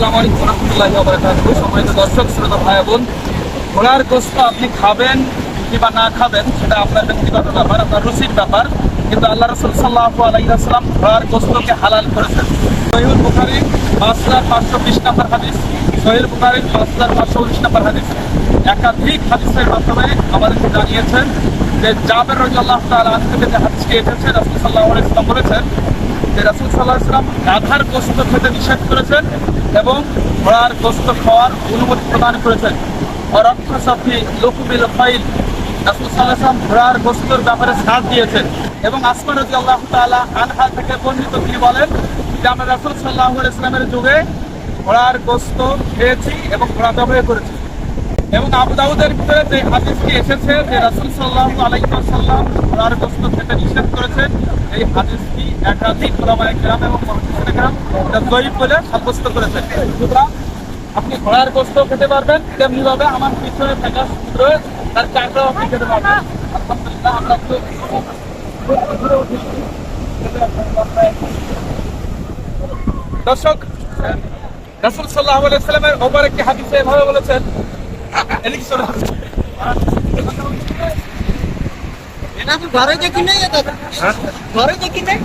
আসসালামু আলাইকুম রহমতুল্লাহি সম্মানিত দর্শক শ্রোতা ভাই বোন ঘোড়ার গোস্ত আপনি খাবেন কিংবা না খাবেন, সেটা আপনার ব্যক্তিগত ব্যাপার, আপনার রুচির ব্যাপার। কিন্তু আল্লাহ রসুল সাল্লাল্লাহু আলাইহি ওয়াসাল্লাম ঘোড়ার গোস্তকে হালাল করেছেন। সহিহুল বুখারী পাঁচ হাজার পাঁচশো বিশ নম্বর হাদিস। সহিহুল বুখারী পাঁচ হাজার পাঁচশো উনিশ নম্বর হাদিস। একাধিক হাদিসের মাধ্যমে আমাদেরকে জানিয়েছেন যে জাবের রাদিয়াল্লাহু তাআলা আনহু থেকে যে হাদিসটি এসেছে, রাসূল সাল্লাহ আলাইহি ওয়াসাল্লাম বলেছেন যে রাসুল সাল্লাহ ইসলাম গাধার গোস্ত খেতে নিষেধ করেছেন এবং ঘোড়ার গোস্ত খাওয়ার অনুমতি প্রদান করেছেন। অরক্ষ সাথী লকুবিল ফাইল রাসুল সাল্লাহ ঘোড়ার গোস্তর ব্যাপারে সাথ দিয়েছেন এবং আসমান রাজি আল্লাহ তালা আনহা থেকে বর্ণিত তিনি বলেন যে আমরা রাসুল সাল্লাহ ইসলামের যুগে ঘোড়ার গোস্ত খেয়েছি এবং ঘোড়া ব্যবহার করেছি এবং আবু দাউদের ভিতরে যে হাদিসটি এসেছে যে রাসূল সাল্লাল্লাহু আলাইহি ওয়াসাল্লাম ঘোড়ার গোশত খেতে নিষেধ করেছেন, এই হাদিসটি একাধিক ওলামায়ে কেরাম এবং এটা দয়ীফ বলে সাব্যস্ত করেছেন? সুতরাং আপনি ঘোড়ার গোশত খেতে পারবেন তেমনি ভাবে আমার পিছনে থাকা সূত্র তার চাকরাও আপনি খেতে পারবেন আলহামদুলিল্লাহ আমরা একটু ঘুরে উঠি। দর্শক রাসূল আলাইহি সাল্লামের ওপর একটি হাদিসে এভাবে বলেছেন এদিকে চলে আসুন। ঘরে দেখি নাই ঘরে দেখি নাই